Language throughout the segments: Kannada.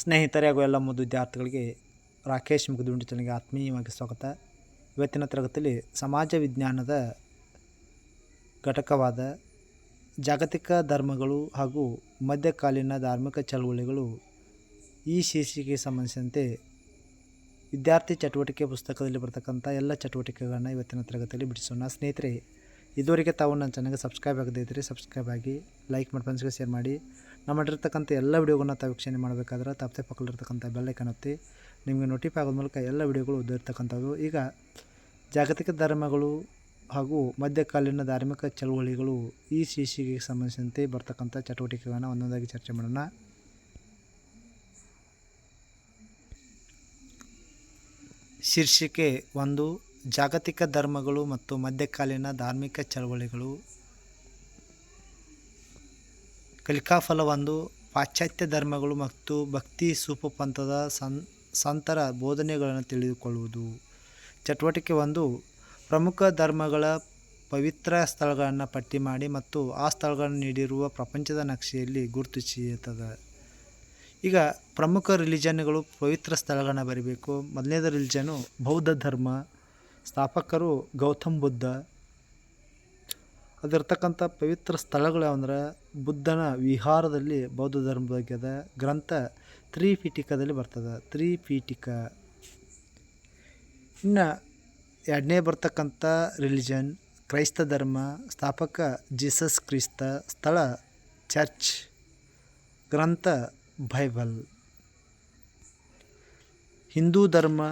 ಸ್ನೇಹಿತರೆ ಹಾಗೂ ಎಲ್ಲ ಮುದ್ದು ವಿದ್ಯಾರ್ಥಿಗಳಿಗೆ ರಾಕೇಶ್ ಮುಗುದುಂಡಿ ತನಗೆ ಆತ್ಮೀಯವಾಗಿ ಸ್ವಾಗತ. ಇವತ್ತಿನ ತರಗತಿಯಲ್ಲಿ ಸಮಾಜ ವಿಜ್ಞಾನದ ಘಟಕವಾದ ಜಾಗತಿಕ ಧರ್ಮಗಳು ಹಾಗೂ ಮಧ್ಯಕಾಲೀನ ಧಾರ್ಮಿಕ ಚಳುವಳಿಗಳು ಈ ಶೀರ್ಷಿಕೆಗೆ ಸಂಬಂಧಿಸಿದಂತೆ ವಿದ್ಯಾರ್ಥಿ ಚಟುವಟಿಕೆ ಪುಸ್ತಕದಲ್ಲಿ ಬರ್ತಕ್ಕಂಥ ಎಲ್ಲ ಚಟುವಟಿಕೆಗಳನ್ನು ಇವತ್ತಿನ ತರಗತಿಯಲ್ಲಿ ಬಿಡಿಸೋಣ. ಸ್ನೇಹಿತರೆ, ಇದುವರೆಗೆ ತಾವು ನನ್ನ ಚಾನಲ್ಗೆ ಸಬ್ಸ್ಕ್ರೈಬ್ ಆಗದೇ ಇದ್ದರೆ ಸಬ್ಸ್ಕ್ರೈಬ್ ಆಗಿ ಲೈಕ್ ಮಾಡಿ ಫ್ರೆಂಡ್ಸ್ಗೆ ಶೇರ್ ಮಾಡಿ. ನಮ್ಮ ಮಾಡಿರ್ತಕ್ಕಂಥ ಎಲ್ಲ ವಿಡಿಯೋಗಳನ್ನ ತಾವು ವೀಕ್ಷಣೆ ಮಾಡಬೇಕಾದ್ರೆ ತಪ್ಪದೆ ಪಕ್ಕದಲ್ಲಿರ್ತಕ್ಕಂಥ ಬೆಲ್ಲೈಕನ್ ಒತ್ತಿ ನಿಮಗೆ ನೋಟಿಫೈ ಆಗೋದ ಮೂಲಕ ಎಲ್ಲ ವಿಡಿಯೋಗಳು ಉದ್ದಿರ್ತಕ್ಕಂಥದ್ದು ಈಗ ಜಾಗತಿಕ ಧರ್ಮಗಳು ಹಾಗೂ ಮಧ್ಯಕಾಲೀನ ಧಾರ್ಮಿಕ ಚಳುವಳಿಗಳು ಈ ಶೀರ್ಷಿಕೆಗೆ ಸಂಬಂಧಿಸಿದಂತೆ ಬರ್ತಕ್ಕಂಥ ಚಟುವಟಿಕೆಗಳನ್ನು ಒಂದೊಂದಾಗಿ ಚರ್ಚೆ ಮಾಡೋಣ. ಶೀರ್ಷಿಕೆ ಒಂದು ಜಾಗತಿಕ ಧರ್ಮಗಳು ಮತ್ತು ಮಧ್ಯಕಾಲೀನ ಧಾರ್ಮಿಕ ಚಳವಳಿಗಳು. ಕಲಿಕಾಫಲ ಒಂದು ಪಾಶ್ಚಾತ್ಯ ಧರ್ಮಗಳು ಮತ್ತು ಭಕ್ತಿ ಸೂಪಪಂಥದ ಸನ್ ಸಂತರ ಬೋಧನೆಗಳನ್ನು ತಿಳಿದುಕೊಳ್ಳುವುದು. ಚಟುವಟಿಕೆ ಒಂದು, ಪ್ರಮುಖ ಧರ್ಮಗಳ ಪವಿತ್ರ ಸ್ಥಳಗಳನ್ನು ಪಟ್ಟಿ ಮಾಡಿ ಮತ್ತು ಆ ಸ್ಥಳಗಳನ್ನು ನೀಡಿರುವ ಪ್ರಪಂಚದ ನಕ್ಷೆಯಲ್ಲಿ ಗುರುತಿಸುತ್ತದೆ ಈಗ ಪ್ರಮುಖ ರಿಲಿಜನ್ಗಳು ಪವಿತ್ರ ಸ್ಥಳಗಳನ್ನು ಬರೀಬೇಕು. ಮೊದಲನೇದ ರಿಲಿಜನು ಬೌದ್ಧ ಧರ್ಮ. ಸ್ಥಾಪಕರು ಗೌತಮ್ ಬುದ್ಧ. ಅದಿರ್ತಕ್ಕಂಥ ಪವಿತ್ರ ಸ್ಥಳಗಳು ಯಾವಂದರೆ ಬುದ್ಧನ ವಿಹಾರದಲ್ಲಿ ಬೌದ್ಧ ಧರ್ಮದ ಬಗ್ಗೆ ಅದ ಗ್ರಂಥ ತ್ರಿಪೀಠಿಕದಲ್ಲಿ ಬರ್ತದೆ. ತ್ರಿಪೀಠಿಕ. ಇನ್ನು ಎರಡನೇ ಬರ್ತಕ್ಕಂಥ ರಿಲಿಜನ್, ಕ್ರೈಸ್ತ ಧರ್ಮ, ಸ್ಥಾಪಕ ಜೀಸಸ್ ಕ್ರಿಸ್ತ, ಸ್ಥಳ ಚರ್ಚ್, ಗ್ರಂಥ ಬೈಬಲ್. ಹಿಂದೂ ಧರ್ಮ,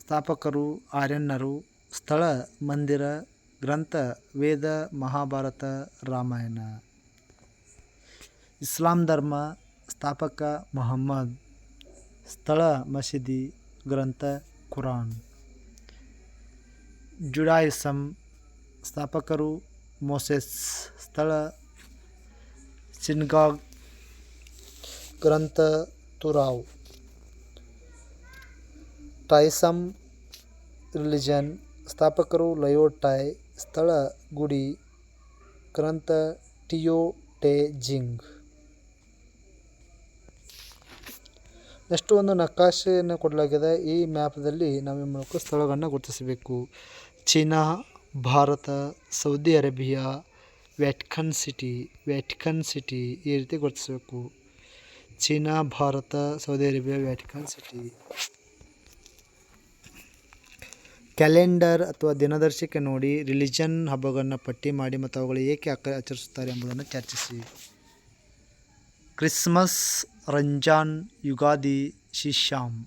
ಸ್ಥಾಪಕರು ಆರ್ಯನ್ನರು ಸ್ಥಳ ಮಂದಿರ ಗ್ರಂಥ ವೇದ ಮಹಾಭಾರತ ರಾಮಾಯಣ. ಇಸ್ಲಾಂ ಧರ್ಮ ಸ್ಥಾಪಕ ಮೊಹಮ್ಮದ್. ಸ್ಥಳ ಮಸೀದಿ ಗ್ರಂಥ ಕುರಾನ್. ಜುಡಾಯಿಸಮ್ ಸ್ಥಾಪಕರು ಮೋಸೆಸ್. ಸ್ಥಳ ಸಿನ್ಗಾಗ್ ಗ್ರಂಥ ತುರಾವ್. ಟೈಸಮ್ ರಿಲಿಜನ್ ಸ್ಥಾಪಕರು ಲಯೋಟೈ ಸ್ಥಳ ಗುಡಿ ಗ್ರಂಥ ಟಿಯೋ ಟೆ ಜಿಂಗ್. ನೆಕ್ಸ್ಟ್ ಒಂದು ನಕಾಶೆಯನ್ನು ಕೊಡಲಾಗಿದೆ ಈ ಮ್ಯಾಪ್ದಲ್ಲಿ ನಾವು ಏನು ಮಾಡಬೇಕು ಸ್ಥಳಗಳನ್ನು ಗುರುತಿಸಬೇಕು. China, Bharat, Saudi Arabia, Vatican City Vatican City ಈ ರೀತಿ ಗುರುತಿಸಬೇಕು. China, Bharat, Saudi Arabia, Vatican City. Calendar ಅಥವಾ ದಿನದರ್ಶಿಕೆ ನೋಡಿ ರಿಲಿಜನ್ ಹಬ್ಬಗಳನ್ನು ಪಟ್ಟಿ ಮಾಡಿ ಮತ್ತು ಅವುಗಳು ಏಕೆ ಆಕ ಆಚರಿಸುತ್ತಾರೆ ಎಂಬುದನ್ನು ಚರ್ಚಿಸಿ. ಕ್ರಿಸ್ಮಸ್, ರಂಜಾನ್, ಯುಗಾದಿ ಶಿಶ್ಯಾಮ್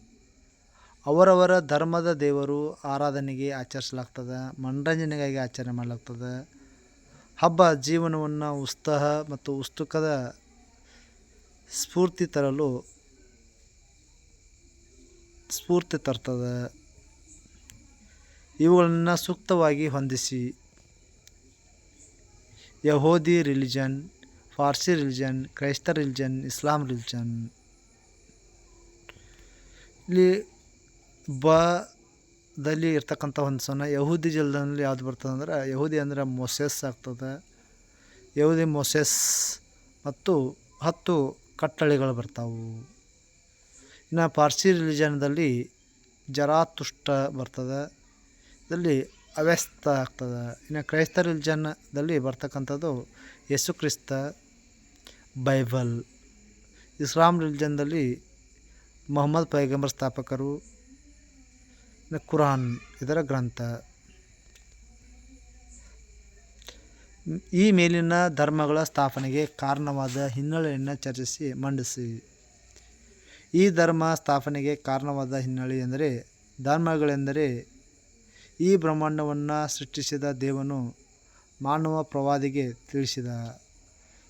ಅವರವರ ಧರ್ಮದ ದೇವರು ಆರಾಧನೆಗೆ ಆಚರಿಸಲಾಗ್ತದೆ, ಮನರಂಜನೆಗಾಗಿ ಆಚರಣೆ ಮಾಡಲಾಗ್ತದೆ. ಹಬ್ಬ ಜೀವನವನ್ನು ಉತ್ಸಾಹ ಮತ್ತು ಉತ್ಸುಕದ ಸ್ಫೂರ್ತಿ ತರಲು, ಸ್ಫೂರ್ತಿ ತರ್ತದೆ. ಇವುಗಳನ್ನು ಸೂಕ್ತವಾಗಿ ಹೊಂದಿಸಿ. ಯಹೋದಿ ರಿಲಿಜನ್, ಫಾರ್ಸಿ ರಿಲಿಜನ್, ಕ್ರೈಸ್ತ ರಿಲಿಜನ್, ಇಸ್ಲಾಂ ರಿಲಿಜನ್. ಇಲ್ಲಿ ಬದಲ್ಲಿ ಇರ್ತಕ್ಕಂಥ ಒಂದು ಸೊನ್ನ, ಯಹೂದಿ ಜಲ್ದಲ್ಲಿ ಯಾವ್ದು ಬರ್ತದೆ ಅಂದ್ರೆ, ಯಹೂದಿ ಅಂದರೆ ಮೊಸೆಸ್ ಆಗ್ತದೆ. ಯಹೂದಿ ಮೊಸೆಸ್ ಮತ್ತು ಹತ್ತು ಕಟ್ಟಳೆಗಳು ಬರ್ತಾವು. ಇನ್ನು ಪಾರ್ಸಿ ರಿಲಿಜನ್ದಲ್ಲಿ ಜರಾತುಷ್ಟ ಬರ್ತದೆ. ಇದರಲ್ಲಿ ಅವ್ಯಸ್ತ ಆಗ್ತದೆ. ಇನ್ನು ಕ್ರೈಸ್ತ ರಿಲಿಜನ್ದಲ್ಲಿ ಬರ್ತಕ್ಕಂಥದ್ದು ಯೇಸು ಕ್ರಿಸ್ತ, ಬೈಬಲ್. ಇಸ್ಲಾಂ ರಿಲಿಜನ್ದಲ್ಲಿ ಮೊಹಮ್ಮದ್ ಪೈಗಂಬರ್ ಸ್ಥಾಪಕರು ಕುರಾನ್ ಇದರ ಗ್ರಂಥ. ಈ ಮೇಲಿನ ಧರ್ಮಗಳ ಸ್ಥಾಪನೆಗೆ ಕಾರಣವಾದ ಹಿನ್ನೆಲೆಯನ್ನು ಚರ್ಚಿಸಿ, ಮಂಡಿಸಿ. ಈ ಧರ್ಮ ಸ್ಥಾಪನೆಗೆ ಕಾರಣವಾದ ಹಿನ್ನೆಲೆ ಎಂದರೆ, ಧರ್ಮಗಳೆಂದರೆ ಈ ಬ್ರಹ್ಮಾಂಡವನ್ನು ಸೃಷ್ಟಿಸಿದ ದೇವನು ಮಾನವ ಪ್ರವಾದಿಗೆ ತಿಳಿಸಿದ.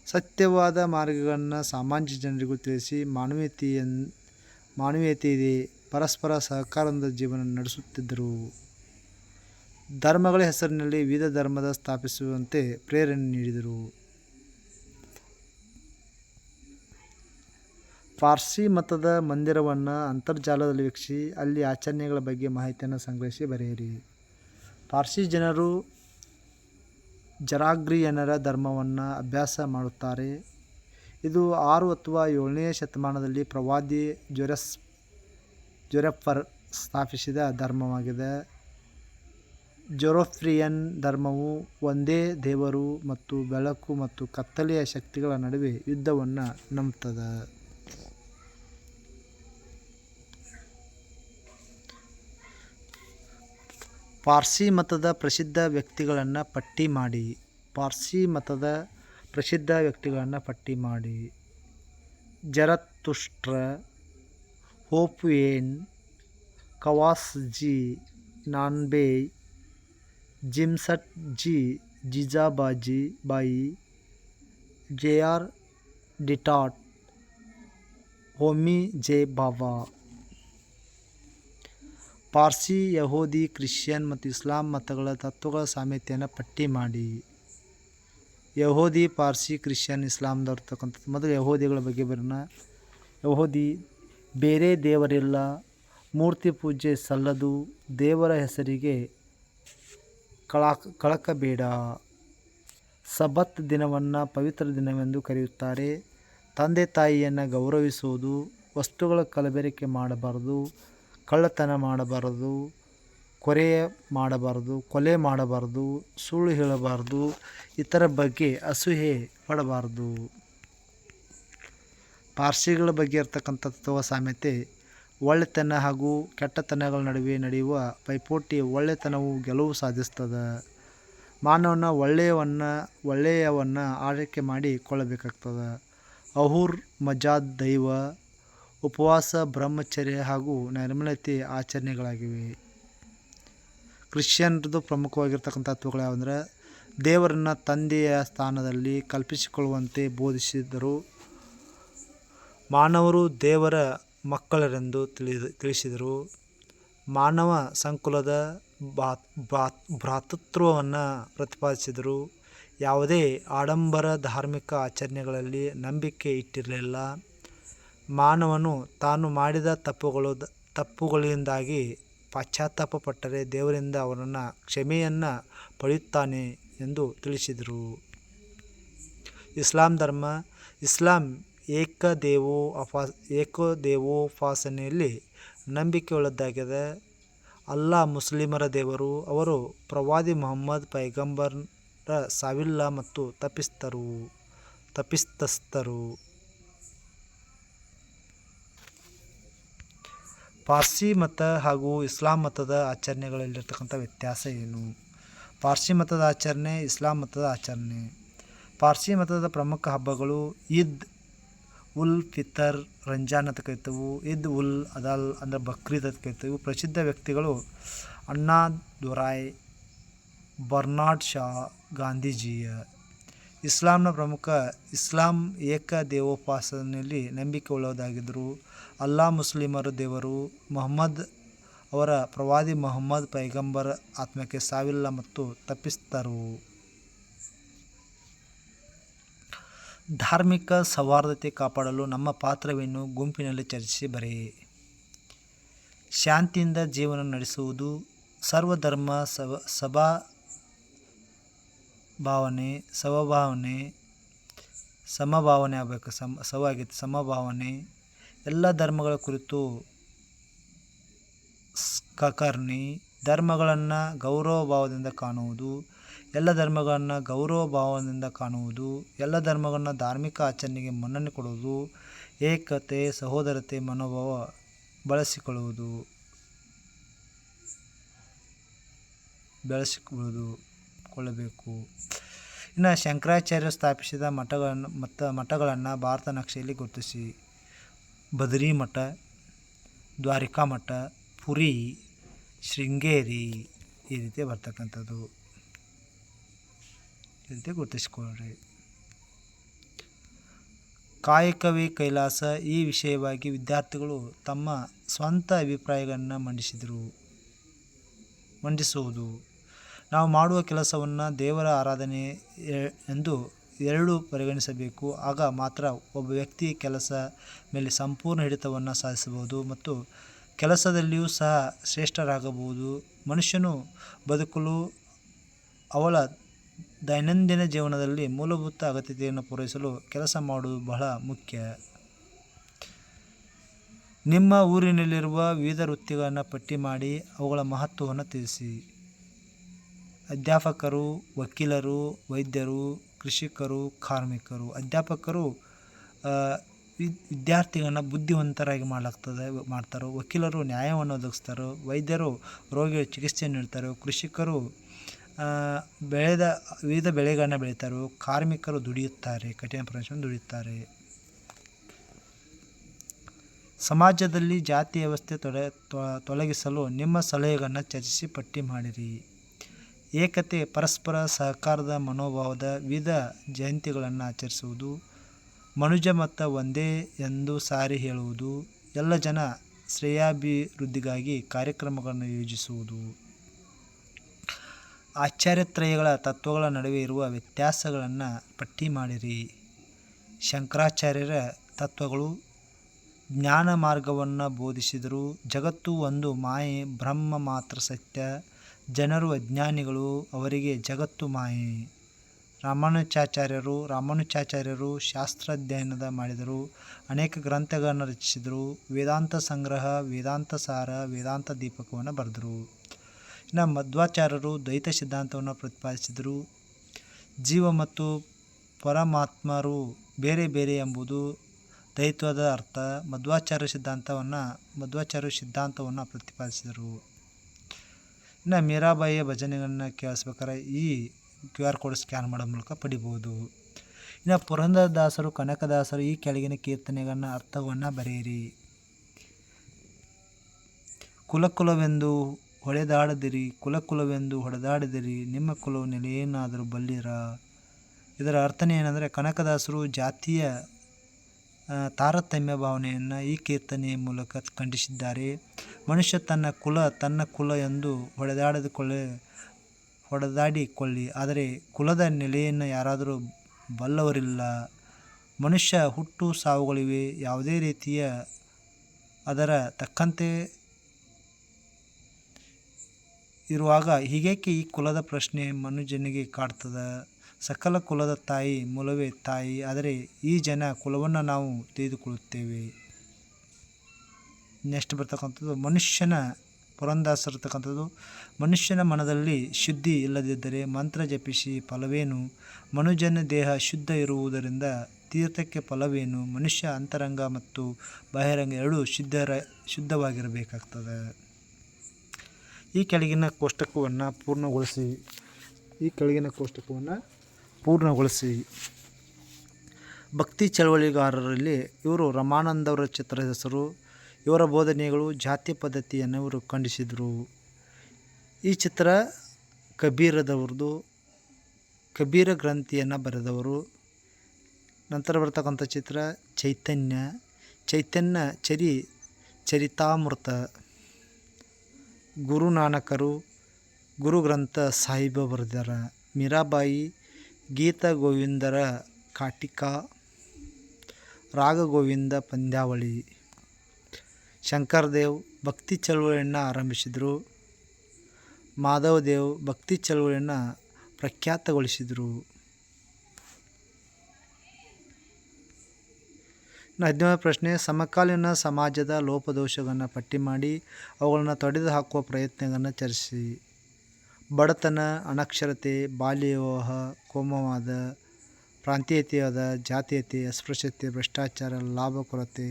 ಸತ್ಯವಾದ ಮಾರ್ಗಗಳನ್ನು ಸಾಮಾನ್ಯ ಜನರಿಗೂ ತಿಳಿಸಿ ಮಾನವೀಯತೆಯ ಮಾನವೀಯತೆ ಇದೆ ಪರಸ್ಪರ ಸಹಕಾರದ ಜೀವನ ನಡೆಸುತ್ತಿದ್ದರು. ಧರ್ಮಗಳ ಹೆಸರಿನಲ್ಲಿ ವಿವಿಧ ಧರ್ಮದ ಸ್ಥಾಪಿಸುವಂತೆ ಪ್ರೇರಣೆ ನೀಡಿದರು. ಪಾರ್ಸಿ ಮತದ ಮಂದಿರವನ್ನು ಅಂತರ್ಜಾಲದಲ್ಲಿ ವೀಕ್ಷಿಸಿ, ಅಲ್ಲಿ ಆಚರಣೆಗಳ ಬಗ್ಗೆ ಮಾಹಿತಿಯನ್ನು ಸಂಗ್ರಹಿಸಿ ಬರೆಯಿರಿ. ಪಾರ್ಸಿ ಜನರು ಜರಾಗ್ರಿಯನರ ಧರ್ಮವನ್ನು ಅಭ್ಯಾಸ ಮಾಡುತ್ತಾರೆ. ಇದು ಆರು ಅಥವಾ ಏಳನೇ ಶತಮಾನದಲ್ಲಿ ಪ್ರವಾದಿ ಜೊರಸ್, ಜೊರಫರ್ ಸ್ಥಾಪಿಸಿದ ಧರ್ಮವಾಗಿದೆ. ಜೊರೋಫ್ರಿಯನ್ ಧರ್ಮವು ಒಂದೇ ದೇವರು ಮತ್ತು ಬೆಳಕು ಮತ್ತು ಕತ್ತಲೆಯ ಶಕ್ತಿಗಳ ನಡುವೆ ಯುದ್ಧವನ್ನು ನಂಬ್ತದ. ಪಾರ್ಸಿ ಮತದ ಪ್ರಸಿದ್ಧ ವ್ಯಕ್ತಿಗಳನ್ನು ಪಟ್ಟಿ ಮಾಡಿ. ಪಾರ್ಸಿ ಮತದ ಪ್ರಸಿದ್ಧ ವ್ಯಕ್ತಿಗಳನ್ನು ಪಟ್ಟಿ ಮಾಡಿ. ಜರತುಷ್ಟ್ರ, ಹೋಪ್ವೇನ್, ಕವಾಸ್ಜಿ ನಾನ್ಬೇ ಜಿಮ್ಸಟ್ ಜಿ ಜಿಜಾಬಾಜಿ ಬಾಯಿ ಜೆ ಆರ್ ಡಿಟಾಟ್, ಹೋಮಿ ಜೆ ಬಾಬಾ ಪಾರ್ಸಿ, ಯಹೂದಿ, ಕ್ರಿಶ್ಚಿಯನ್ ಮತ್ತು ಇಸ್ಲಾಂ ಮತಗಳ ತತ್ವಗಳ ಸಾಮ್ಯತೆಯನ್ನು ಪಟ್ಟಿ ಮಾಡಿ. ಯಹೂದಿ, ಪಾರ್ಸಿ, ಕ್ರಿಶ್ಚಿಯನ್, ಇಸ್ಲಾಂದವ್ರು ಇರ್ತಕ್ಕಂಥದ್ದು. ಮೊದಲು ಯಹೋದಿಗಳ ಬಗ್ಗೆ ಬರೋಣ. ಯಹೂದಿ, ಬೇರೆ ದೇವರಿಲ್ಲ. ಮೂರ್ತಿ ಪೂಜೆ ಸಲ್ಲದು. ದೇವರ ಹೆಸರಿಗೆ ಕಳಾಕ್, ಕಳಕಬೇಡ. ಸಬತ್ ದಿನವನ್ನು ಪವಿತ್ರ ದಿನವೆಂದು ಕರೆಯುತ್ತಾರೆ. ತಂದೆ ತಾಯಿಯನ್ನು ಗೌರವಿಸುವುದು. ವಸ್ತುಗಳ ಕಲಬೆರಕೆ ಮಾಡಬಾರದು. ಕಳ್ಳತನ ಮಾಡಬಾರದು, ಕೊರೆ ಮಾಡಬಾರದು, ಕೊಲೆ ಮಾಡಬಾರದು, ಸುಳ್ಳು ಹೇಳಬಾರದು, ಇತರ ಬಗ್ಗೆ ಅಸೂಹೆ ಪಡಬಾರದು. ಪಾರ್ಸಿಗಳ ಬಗ್ಗೆ ಇರತಕ್ಕಂಥ ತತ್ವ ಸಾಮ್ಯತೆ, ಒಳ್ಳೆತನ ಹಾಗೂ ಕೆಟ್ಟತನಗಳ ನಡುವೆ ನಡೆಯುವ ಪೈಪೋಟಿ ಒಳ್ಳೆತನವು ಗೆಲುವು ಸಾಧಿಸ್ತದೆ. ಮಾನವನ ಒಳ್ಳೆಯವನ್ನು ಒಳ್ಳೆಯವನ್ನು ಆರೈಕೆ ಮಾಡಿಕೊಳ್ಳಬೇಕಾಗ್ತದೆ ಅಹುರ್ ಮಜಾದ್ ದೈವ ಉಪವಾಸ, ಬ್ರಹ್ಮಚರ್ಯ ಹಾಗೂ ನೈರ್ಮಲ್ಯತೆ ಆಚರಣೆಗಳಾಗಿವೆ. ಕ್ರಿಶ್ಚಿಯನ್ರದ್ದು ಪ್ರಮುಖವಾಗಿರ್ತಕ್ಕಂಥ ತತ್ವಗಳು ಯಾವಂದರೆ ದೇವರನ್ನು ತಂದೆಯ ಸ್ಥಾನದಲ್ಲಿ ಕಲ್ಪಿಸಿಕೊಳ್ಳುವಂತೆ ಬೋಧಿಸಿದರು. ಮಾನವರು ದೇವರ ಮಕ್ಕಳರೆಂದು ತಿಳಿದು, ತಿಳಿಸಿದರು. ಮಾನವ ಸಂಕುಲದ ಭ್ರಾತೃತ್ವವನ್ನು ಪ್ರತಿಪಾದಿಸಿದರು. ಯಾವುದೇ ಆಡಂಬರ ಧಾರ್ಮಿಕ ಆಚರಣೆಗಳಲ್ಲಿ ನಂಬಿಕೆ ಇಟ್ಟಿರಲಿಲ್ಲ. ಮಾನವನು ತಾನು ಮಾಡಿದ ತಪ್ಪುಗಳು ತಪ್ಪುಗಳಿಂದಾಗಿ ಪಶ್ಚಾತ್ತಾಪ ಪಟ್ಟರೆ ದೇವರಿಂದ ಅವನನ್ನು ಕ್ಷಮೆಯನ್ನು ಪಡೆಯುತ್ತಾನೆ ಎಂದು ತಿಳಿಸಿದರು. ಇಸ್ಲಾಂ ಧರ್ಮ, ಇಸ್ಲಾಂ ಏಕ ದೇವೋ ಏಕದೇವೋ ಅಪಾ ಏಕದೇವೋಪಾಸನೆಯಲ್ಲಿ ನಂಬಿಕೆಯುಳ್ಳದ್ದಾಗಿದೆ. ಅಲ್ಲಾ ಮುಸ್ಲಿಮರ ದೇವರು, ಅವರು ಪ್ರವಾದಿ ಮೊಹಮ್ಮದ್ ಪೈಗಂಬರ್ರ ಸಾವಿಲ್ಲ ಮತ್ತು ತಪ್ಪಿಸ್ತರು ತಪ್ಪಿತಸ್ಥರು. ಪಾರ್ಸಿ ಮತ ಹಾಗೂ ಇಸ್ಲಾಂ ಮತದ ಆಚರಣೆಗಳಲ್ಲಿರ್ತಕ್ಕಂಥ ವ್ಯತ್ಯಾಸ ಏನು? ಪಾರ್ಸಿ ಮತದ ಆಚರಣೆ, ಇಸ್ಲಾಂ ಮತದ ಆಚರಣೆ. ಪಾರ್ಸಿ ಮತದ ಪ್ರಮುಖ ಹಬ್ಬಗಳು ಈದ್ ಉಲ್ ಫಿತರ್, ರಂಜಾನ್ ಅಂತ ಕರಿತವು. ಈದ್ ಉಲ್ ಅದಲ್ ಅಂದರೆ ಬಕ್ರೀದ್ ಅಂತ ಕರಿತವೆ. ಪ್ರಸಿದ್ಧ ವ್ಯಕ್ತಿಗಳು ಅಣ್ಣಾ ದೊರಾಯ್, ಬರ್ನಾಡ್ ಶಾ ಗಾಂಧೀಜಿಯ ಇಸ್ಲಾಂನ ಪ್ರಮುಖ ಇಸ್ಲಾಂ ಏಕ ದೇವೋಪಾಸನೆಯಲ್ಲಿ ನಂಬಿಕೆ ಉಳ್ಳದಾಗಿದ್ದರು ಅಲ್ಲಾ ಮುಸ್ಲಿಮರು ದೇವರು ಮೊಹಮ್ಮದ್ ಅವರ ಪ್ರವಾದಿ ಮೊಹಮ್ಮದ್ ಪೈಗಂಬರ್ ಆತ್ಮಕ್ಕೆ ಸಾವಿಲ್ಲ ಮತ್ತು ತಪ್ಪಿಸ್ತರು ಧಾರ್ಮಿಕ ಸೌಹಾರ್ದತೆ ಕಾಪಾಡಲು ನಮ್ಮ ಪಾತ್ರವನ್ನು ಗುಂಪಿನಲ್ಲಿ ಚರ್ಚಿಸಿ ಬರೆ. ಶಾಂತಿಯಿಂದ ಜೀವನ ನಡೆಸುವುದು ಸರ್ವಧರ್ಮ ಸಭಾ ಭಾವನೆ ಸಮಭಾವನೆ ಸಮಭಾವನೆ ಆಗಬೇಕು. ಸಮ ಸವ ಆಗೈತೆ ಸಮಭಾವನೆ. ಎಲ್ಲ ಧರ್ಮಗಳ ಕುರಿತು ಕಕರ್ಣಿ. ಧರ್ಮಗಳನ್ನು ಗೌರವ ಭಾವದಿಂದ ಕಾಣುವುದು. ಎಲ್ಲ ಧರ್ಮಗಳನ್ನು ಗೌರವ ಭಾವದಿಂದ ಕಾಣುವುದು. ಎಲ್ಲ ಧರ್ಮಗಳನ್ನ ಧಾರ್ಮಿಕ ಆಚರಣೆಗೆ ಮನ್ನಣೆ ಕೊಡುವುದು. ಏಕತೆ, ಸಹೋದರತೆ, ಮನೋಭಾವ ಬಳಸಿಕೊಳ್ಳುವುದು. ಬೆಳೆಸಿಕೊಳ್ಳುವುದು. ಕೊಳ್ಳಬೇಕು ಇನ್ನು ಶಂಕರಾಚಾರ್ಯರು ಸ್ಥಾಪಿಸಿದ ಮಠಗಳನ್ನು ಮತ್ತು ಮಠಗಳನ್ನು ಭಾರತ ನಕ್ಷೆಯಲ್ಲಿ ಗುರುತಿಸಿ. ಬದರಿ ಮಠ, ದ್ವಾರಿಕಾ ಮಠ, ಪುರಿ, ಶೃಂಗೇರಿ ಈ ರೀತಿ ಬರ್ತಕ್ಕಂಥದ್ದು. ಈ ರೀತಿ ಗುರುತಿಸಿಕೊಳ್ಳ್ರಿ. ಕಾಯಕವೇ ಕೈಲಾಸ ಈ ವಿಷಯವಾಗಿ ವಿದ್ಯಾರ್ಥಿಗಳು ತಮ್ಮ ಸ್ವಂತ ಅಭಿಪ್ರಾಯಗಳನ್ನು ಮಂಡಿಸಿದರು, ಮಂಡಿಸುವುದು. ನಾವು ಮಾಡುವ ಕೆಲಸವನ್ನು ದೇವರ ಆರಾಧನೆ ಎಂದು ಎರಡು ಪರಿಗಣಿಸಬೇಕು. ಆಗ ಮಾತ್ರ ಒಬ್ಬ ವ್ಯಕ್ತಿ ಕೆಲಸ ಮೇಲೆ ಸಂಪೂರ್ಣ ಹಿಡಿತವನ್ನು ಸಾಧಿಸಬಹುದು ಮತ್ತು ಕೆಲಸದಲ್ಲಿಯೂ ಸಹ ಶ್ರೇಷ್ಠರಾಗಬಹುದು. ಮನುಷ್ಯನು ಬದುಕಲು ಅವಳ ದೈನಂದಿನ ಜೀವನದಲ್ಲಿ ಮೂಲಭೂತ ಅಗತ್ಯತೆಯನ್ನು ಪೂರೈಸಲು ಕೆಲಸ ಮಾಡುವುದು ಬಹಳ ಮುಖ್ಯ. ನಿಮ್ಮ ಊರಿನಲ್ಲಿರುವ ವಿವಿಧ ವೃತ್ತಿಗಳನ್ನು ಪಟ್ಟಿ ಮಾಡಿ ಅವುಗಳ ಮಹತ್ವವನ್ನು ತಿಳಿಸಿ. ಅಧ್ಯಾಪಕರು, ವಕೀಲರು, ವೈದ್ಯರು, ಕೃಷಿಕರು, ಕಾರ್ಮಿಕರು. ಅಧ್ಯಾಪಕರು ವಿದ್ಯಾರ್ಥಿಗಳನ್ನ ಬುದ್ಧಿವಂತರಾಗಿ ಮಾಡಲಾಗ್ತದೆ, ಮಾಡ್ತಾರೆ? ವಕೀಲರು ನ್ಯಾಯವನ್ನು ಒದಗಿಸ್ತಾರೆ? ವೈದ್ಯರು ರೋಗಿಗಳ ಚಿಕಿತ್ಸೆ ನೀಡ್ತಾರೆ? ಕೃಷಿಕರು ಬೆಳೆದ, ವಿವಿಧ ಬೆಳೆಗಳನ್ನ ಬೆಳೀತಾರೆ? ಕಾರ್ಮಿಕರು ದುಡಿಯುತ್ತಾರೆ, ಕಠಿಣ ಪರಿಶ್ರಮ ದುಡಿಯುತ್ತಾರೆ. ಸಮಾಜದಲ್ಲಿ ಜಾತಿ ವ್ಯವಸ್ಥೆ ತೊಡೆ ತೊಲಗಿಸಲು ನಿಮ್ಮ ಸಲಹೆಗಳನ್ನು ಚರ್ಚಿಸಿ ಪಟ್ಟಿ ಮಾಡಿರಿ. ಏಕತೆ ಪರಸ್ಪರ ಸಹಕಾರದ ಮನೋಭಾವದ ವಿವಿಧ ಜಯಂತಿಗಳನ್ನು ಆಚರಿಸುವುದು, ಮನುಜ ಮತ ಒಂದೇ ಎಂದು ಸಾರಿ ಹೇಳುವುದು, ಎಲ್ಲ ಜನ ಶ್ರೇಯಾಭಿವೃದ್ಧಿಗಾಗಿ ಕಾರ್ಯಕ್ರಮಗಳನ್ನು ಯೋಜಿಸುವುದು. ಆಚಾರ್ಯತ್ರಯಗಳ ತತ್ವಗಳ ನಡುವೆ ಇರುವ ವ್ಯತ್ಯಾಸಗಳನ್ನು ಪಟ್ಟಿ ಮಾಡಿರಿ. ಶಂಕರಾಚಾರ್ಯರ ತತ್ವಗಳು, ಜ್ಞಾನ ಮಾರ್ಗವನ್ನು ಬೋಧಿಸಿದರು ಜಗತ್ತು ಒಂದು ಮಾಯೆ, ಬ್ರಹ್ಮ ಮಾತ್ರ ಸತ್ಯ. ಜನರು ಅಜ್ಞಾನಿಗಳು, ಅವರಿಗೆ ಜಗತ್ತು ಮಾಯೆ. ರಾಮಾನುಜಾಚಾರ್ಯರು ರಾಮಾನುಜಾಚಾರ್ಯರು ಶಾಸ್ತ್ರಾಧ್ಯಯನದ ಮಾಡಿದರು. ಅನೇಕ ಗ್ರಂಥಗಳನ್ನು ರಚಿಸಿದರು. ವೇದಾಂತ ಸಂಗ್ರಹ, ವೇದಾಂತ ಸಾರ, ವೇದಾಂತ ದೀಪಕವನ್ನು ಬರೆದರು. ಇನ್ನು ಮಧ್ವಾಚಾರ್ಯರು ದ್ವೈತ ಸಿದ್ಧಾಂತವನ್ನು ಪ್ರತಿಪಾದಿಸಿದರು. ಜೀವ ಮತ್ತು ಪರಮಾತ್ಮರು ಬೇರೆ ಬೇರೆ ಎಂಬುದು ದೈತ್ವದ ಅರ್ಥ. ಮಧ್ವಾಚಾರ್ಯ ಸಿದ್ಧಾಂತವನ್ನು ಮಧ್ವಾಚಾರ್ಯ ಸಿದ್ಧಾಂತವನ್ನು ಪ್ರತಿಪಾದಿಸಿದರು. ಇನ್ನು ಮೀರಾಬಾಯಿಯ ಭಜನೆಗಳನ್ನ ಕೇಳಿಸ್ಬೇಕಾದ್ರೆ ಈ ಕ್ಯೂ ಆರ್ ಕೋಡ್ ಸ್ಕ್ಯಾನ್ ಮಾಡೋ ಮೂಲಕ ಪಡಿಬೋದು. ಇನ್ನು ಪುರಂದರದಾಸರು, ಕನಕದಾಸರು ಈ ಕೆಳಗಿನ ಕೀರ್ತನೆಗಳನ್ನ ಅರ್ಥವನ್ನು ಬರೆಯಿರಿ. ಕುಲಕುಲವೆಂದು ಹೊಡೆದಾಡದಿರಿ ಕುಲಕುಲವೆಂದು ಹೊಡೆದಾಡದಿರಿ, ನಿಮ್ಮ ಕುಲವು ನೆಲೆಯೇನಾದರೂ ಬಲ್ಲಿರ? ಇದರ ಅರ್ಥನೇ ಏನಂದರೆ ಕನಕದಾಸರು ಜಾತಿಯ ತಾರತಮ್ಯ ಭಾವನೆಯನ್ನು ಈ ಕೀರ್ತನೆಯ ಮೂಲಕ ಖಂಡಿಸಿದ್ದಾರೆ. ಮನುಷ್ಯ ತನ್ನ ಕುಲ ತನ್ನ ಕುಲ ಎಂದು ಹೊಡೆದಾಡಿಕೊಳ್ಳಿ ಹೊಡೆದಾಡಿಕೊಳ್ಳಿ. ಆದರೆ ಕುಲದ ನೆಲೆಯನ್ನು ಯಾರಾದರೂ ಬಲ್ಲವರಿಲ್ಲ. ಮನುಷ್ಯ ಹುಟ್ಟು ಸಾವುಗಳಿವೆ. ಯಾವುದೇ ರೀತಿಯ ಅದರ ತಕ್ಕಂತೆ ಇರುವಾಗ ಹೀಗೇಕೆ ಈ ಕುಲದ ಪ್ರಶ್ನೆ ಮನುಜನಿಗೆ ಕಾಡ್ತದ? ಸಕಲ ಕುಲದ ತಾಯಿ, ಮೂಲವೇ ತಾಯಿ, ಆದರೆ ಈ ಜನ ಕುಲವನ್ನು ನಾವು ತೆಗೆದುಕೊಳ್ಳುತ್ತೇವೆ ನೆಕ್ಸ್ಟ್ ಬರ್ತಕ್ಕಂಥದ್ದು, ಮನುಷ್ಯನ ಪುರಂದಾಸರತಕ್ಕಂಥದ್ದು. ಮನುಷ್ಯನ ಮನದಲ್ಲಿ ಶುದ್ಧಿ ಇಲ್ಲದಿದ್ದರೆ ಮಂತ್ರ ಜಪಿಸಿ ಫಲವೇನು? ಮನುಜನ ದೇಹ ಶುದ್ಧ ಇರುವುದರಿಂದ ತೀರ್ಥಕ್ಕೆ ಫಲವೇನು? ಮನುಷ್ಯ ಅಂತರಂಗ ಮತ್ತು ಬಹಿರಂಗ ಎರಡೂ ಶುದ್ಧರ, ಶುದ್ಧವಾಗಿರಬೇಕಾಗ್ತದೆ. ಈ ಕೆಳಗಿನ ಕೋಷ್ಟಕವನ್ನು ಪೂರ್ಣಗೊಳಿಸಿ, ಈ ಕೆಳಗಿನ ಕೋಷ್ಟಕವನ್ನು ಪೂರ್ಣಗೊಳಿಸಿ. ಭಕ್ತಿ ಚಳವಳಿಗಾರರಲ್ಲಿ ಇವರು ರಮಾನಂದವರ ಚಿತ್ರದ ಹೆಸರು, ಇವರ ಬೋಧನೆಗಳು ಜಾತಿ ಪದ್ಧತಿಯನ್ನು ಇವರು ಖಂಡಿಸಿದರು. ಈ ಚಿತ್ರ ಕಬೀರದವ್ರದ್ದು, ಕಬೀರ ಗ್ರಂಥಿಯನ್ನು ಬರೆದವರು. ನಂತರ ಬರ್ತಕ್ಕಂಥ ಚಿತ್ರ ಚೈತನ್ಯ ಚೈತನ್ಯ ಚರಿ, ಚರಿತಾಮೃತ. ಗುರುನಾನಕರು ಗುರು ಗ್ರಂಥ ಸಾಹಿಬ ಬರೆದಾರ. ಮೀರಾಬಾಯಿ ಗೀತ ಗೋವಿಂದರ ಕಾಟಿಕಾ ರಾಗ ಗೋವಿಂದ ಪಂದ್ಯಾವಳಿ. ಶಂಕರದೇವ್ ಭಕ್ತಿ ಚಳುವಳಿಯನ್ನು ಆರಂಭಿಸಿದರು. ಮಾಧವದೇವ್ ಭಕ್ತಿ ಚಳುವಳಿಯನ್ನು ಪ್ರಖ್ಯಾತಗೊಳಿಸಿದರು. ಹದಿನೇಳನೇ ಹದಿನೇಳು ಪ್ರಶ್ನೆ, ಸಮಕಾಲೀನ ಸಮಾಜದ ಲೋಪದೋಷಗಳನ್ನು ಪಟ್ಟಿ ಮಾಡಿ ಅವುಗಳನ್ನು ತೊಡೆದು ಹಾಕುವ ಪ್ರಯತ್ನಗಳನ್ನು ಚರ್ಚಿಸಿ. ಬಡತನ, ಅನಕ್ಷರತೆ ಬಾಲ್ಯ ವಿವಾಹ ಕೋಮವಾದ, ಪ್ರಾಂತೀಯತೆಯಾದ, ಜಾತೀಯತೆ, ಅಸ್ಪೃಶ್ಯತೆ, ಭ್ರಷ್ಟಾಚಾರ ಲಾಭ ಕೊರತೆ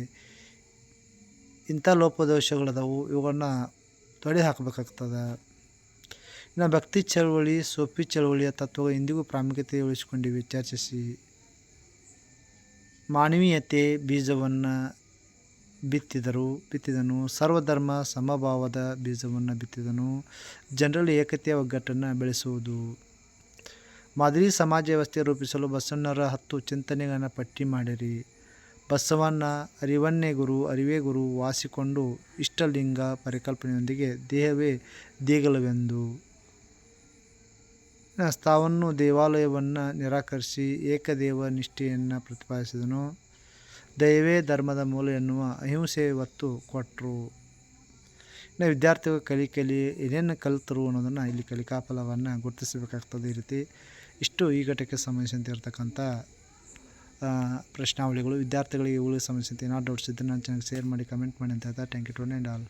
ಇಂಥ ಲೋಪದೋಷಗಳದಾವು, ಇವುಗಳನ್ನ ತೊಡೆ ಹಾಕಬೇಕಾಗ್ತದೆ. ಇನ್ನು ಭಕ್ತಿ ಚಳವಳಿ ಸೋಪಿ ಚಳವಳಿಯ ತತ್ವಗಳು ಇಂದಿಗೂ ಪ್ರಾಮುಖ್ಯತೆ ಉಳಿಸಿಕೊಂಡಿವೆ ಚರ್ಚಿಸಿ. ಮಾನವೀಯತೆ, ಬೀಜವನ್ನು ಬಿತ್ತಿದರು ಬಿತ್ತಿದನು, ಸರ್ವಧರ್ಮ ಸಮಭಾವದ ಬೀಜವನ್ನು ಬಿತ್ತಿದನು, ಜನರಲ್ಲಿ ಏಕತೆಯ ಒಗ್ಗಟ್ಟನ್ನು ಬೆಳೆಸುವುದು. ಮಾದರಿ ಸಮಾಜ ವ್ಯವಸ್ಥೆ ರೂಪಿಸಲು ಬಸವಣ್ಣರ ಹತ್ತು ಚಿಂತನೆಗಳನ್ನು ಪಟ್ಟಿ ಮಾಡಿರಿ. ಬಸವಣ್ಣ ಅರಿವನ್ನೇ ಗುರು, ಅರಿವೇ ಗುರು ವಾಸಿಕೊಂಡು ಇಷ್ಟಲಿಂಗ ಪರಿಕಲ್ಪನೆಯೊಂದಿಗೆ ದೇಹವೇ ದೇಗಲವೆಂದು. ಸ್ಥಾವನ್ನು ದೇವಾಲಯವನ್ನು ನಿರಾಕರಿಸಿ ಏಕದೇವ ನಿಷ್ಠೆಯನ್ನು ಪ್ರತಿಪಾದಿಸಿದನು. ದಯವೇ ಧರ್ಮದ ಮೂಲ ಎನ್ನುವ ಅಹಿಂಸೆ ಒತ್ತು ಕೊಟ್ಟರು ಇನ್ನು ವಿದ್ಯಾರ್ಥಿಗಳು ಕಲಿ ಕಲಿ ಏನೇನು ಕಲಿತರು ಅನ್ನೋದನ್ನು ಇಲ್ಲಿ ಕಲಿಕಾ ಫಲವನ್ನು ಗುರುತಿಸಬೇಕಾಗ್ತದೆ ಈ ರೀತಿ. ಇಷ್ಟು ಈ ಘಟಕ್ಕೆ ಸಂಬಂಧಿಸಿದಂತೆ ಇರತಕ್ಕಂಥ ಪ್ರಶ್ನಾವಳಿಗಳು. ವಿದ್ಯಾರ್ಥಿಗಳಿಗೆ ಇವುಗಳಿಗೆ ಸಂಬಂಧಿಸಿದಂತೆ ಏನಾದ್ರು ಡೌಟ್ಸ್ ಇದ್ದರೆ ನಾನು ಚೆನ್ನಾಗಿ ಶೇರ್ ಮಾಡಿ ಕಮೆಂಟ್ ಮಾಡಿ ಅಂತ ಹೇಳ್ತಾ. Thank you to all